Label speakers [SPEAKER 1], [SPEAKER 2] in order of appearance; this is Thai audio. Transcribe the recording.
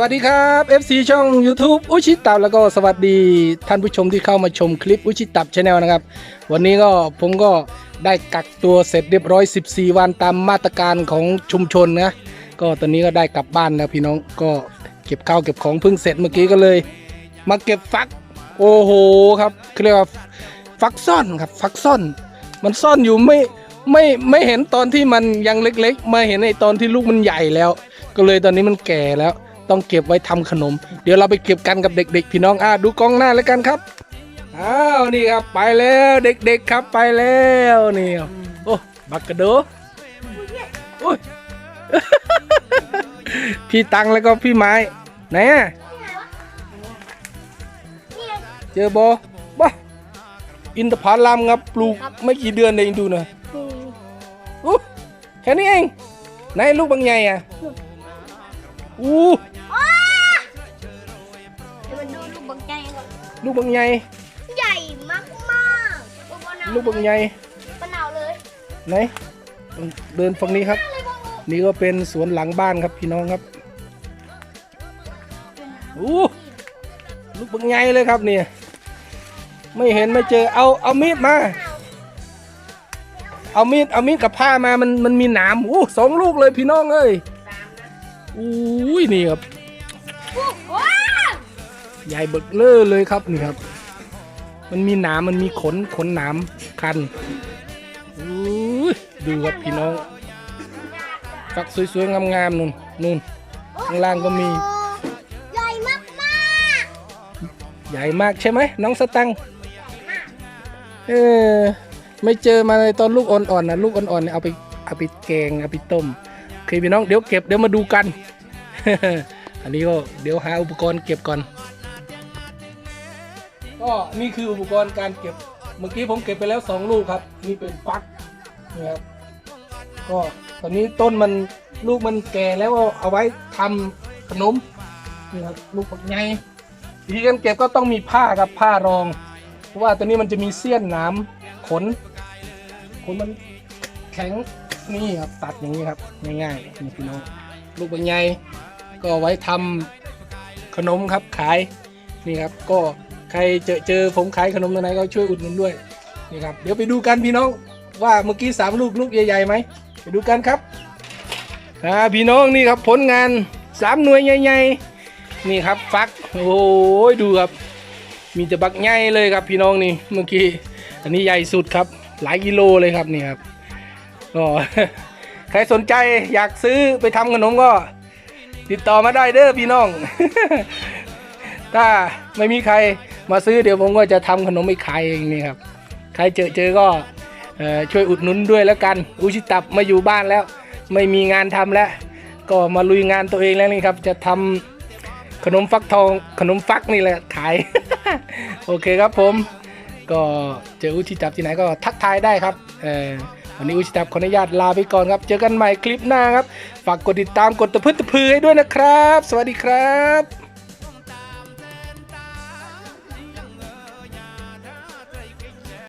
[SPEAKER 1] วัสดีครับ FC ช่อง YouTube อุชิตับแล้วก็สวัสดีท่านผู้ชมที่เข้ามาชมคลิปอุชิตับชาแนลนะครับ วันนี้ก็ผมก็ได้กักตัวเสร็จเรียบร้อย 14 วันตามมาตรการของชุมชนนะก็ตอนนี้ก็ได้กลับบ้านแล้วพี่น้องก็เก็บข้าวเก็บของเพิ่งเสร็จเมื่อกี้ก็เลย มาเก็บฟัก โอ้โหครับเขาเรียกว่าฟักซ่อนครับฟักซ่อน มันซ่อนอยู่ไม่ไม่ไม่เห็นตอนที่มันยังเล็กๆ มาเห็นในตอนที่ลูกมันใหญ่แล้ว ก็เลยตอนนี้มันแก่แล้ว ต้องเก็บไว้ทำขนม เดี๋ยวเราไปเก็บกันกับเด็ก ๆ พี่น้องอะดูกล้องหน้าแล้วกันครับอ้าวนี่ครับไปแล้วเด็กๆครับไปแล้วนี่ครับโอ้บักกระโดโอ้ยพี่ตังแล้วก็พี่ไม้ไหนอะเจอบอบ้าอินทผลัมครับปลูกไม่กี่เดือนเองดูหนะอู้แค่นี้เองไหนลูกบางใหญ่อะ อู้
[SPEAKER 2] เดี๋ยวมาดูลูกบังใหญ่ก่อน
[SPEAKER 1] ลูกบางใหญ่
[SPEAKER 2] ใหญ่มากมากๆบนเอา
[SPEAKER 1] ลูกบางใหญ่
[SPEAKER 2] บนเอาเลย
[SPEAKER 1] ไหนเดินฝั่งนี้ครับ
[SPEAKER 2] อะไรบ้างลูก
[SPEAKER 1] นี่ก็เป็นสวนหลังบ้านครับพี่น้องครับอู้ลูกบางใหญ่เลยครับเนี่ยไม่เห็นไม่เจอเอาเอามีดมา เอามีดเอามีดกับผ้ามามันมันมีหนามอู้สองลูกเลยพี่น้องเอ้ย อุ้ยนี่ครับใหญ่เบิกเลอเลยครับนี่ครับ มันมีหนามมันมีขนขนหนามคันอุ้ยดูครับพี่น้องฟักสวยๆงามๆนู่นนู่นข้างล่างก็มี
[SPEAKER 2] ใหญ่มากมาก
[SPEAKER 1] ใหญ่มากใช่ไหมน้องสตังเออไม่เจอมาเลยตอนลูกอ่อนๆนะลูกอ่อนๆเนี่ยเอาไปเอาไปแกงเอาไปต้ม เคพี่น้องเดี๋ยวเก็บเดี๋ยวมาดูกัน อันนี้ก็เดี๋ยวหาอุปกรณ์เก็บก่อน ก็นี่คืออุปกรณ์การเก็บ เมื่อกี้ผมเก็บไปแล้วสองลูกครับ นี่เป็นฟักนี่ครับก็ตอนนี้ต้นมันลูกมันแก่แล้วก็เอาไว้ทำขนมนี่ครับลูกปักใหญ่วิธีการเก็บก็ต้องมีผ้าครับผ้ารอง เพราะว่าตัวนี้มันจะมีเสี้ยนหน้ำขนขนมันแข็ง นี่ครับตัดอย่างนี้ครับง่ายๆนี่พี่น้องลูกใบใหญ่ก็ไว้ทำขนมครับขายนี่ครับก็ใครเจอเจอผมขายขนมตัวไหนก็ช่วยอุดหนุนด้วยนี่ครับเดี๋ยวไปดูกันพี่น้องว่าเมื่อกี้สามลูกลูกใหญ่ๆไหมไปดูกันครับอ่าพี่น้องนี่ครับผลงานสามหน่วยใหญ่ๆนี่ครับฟักโอ้ยดูครับ มีแต่บักใหญ่เลยครับพี่น้องนี่เมื่อกี้อันนี้ใหญ่สุดครับหลายกิโลเลยครับนี่ครับ ก็ใครสนใจอยากซื้อไปทำขนมก็ ติดต่อมาได้เด้อพี่น้อง ถ้าไม่มีใครมาซื้อเดี๋ยวผมก็จะทำขนมไปขายเองนี่ครับ ใครเจอเจอก็ช่วยอุดหนุนด้วยแล้วกัน อุชิตับมาอยู่บ้านแล้ว ไม่มีงานทำแล้ว ก็มาลุยงานตัวเองแล้วนี่ครับ จะทำขนมฟักทองขนมฟักนี่แหละขาย โอเคครับผม ก็เจออุชิตับที่ไหนก็ทักทายได้ครับ เออ วันนี้อุชิตับขออนุญาตลาไปก่อนครับ เจอกันใหม่คลิปหน้าครับ ฝากกดติดตามกดตะพื้นตะพือให้ด้วยนะครับ สวัสดีครับ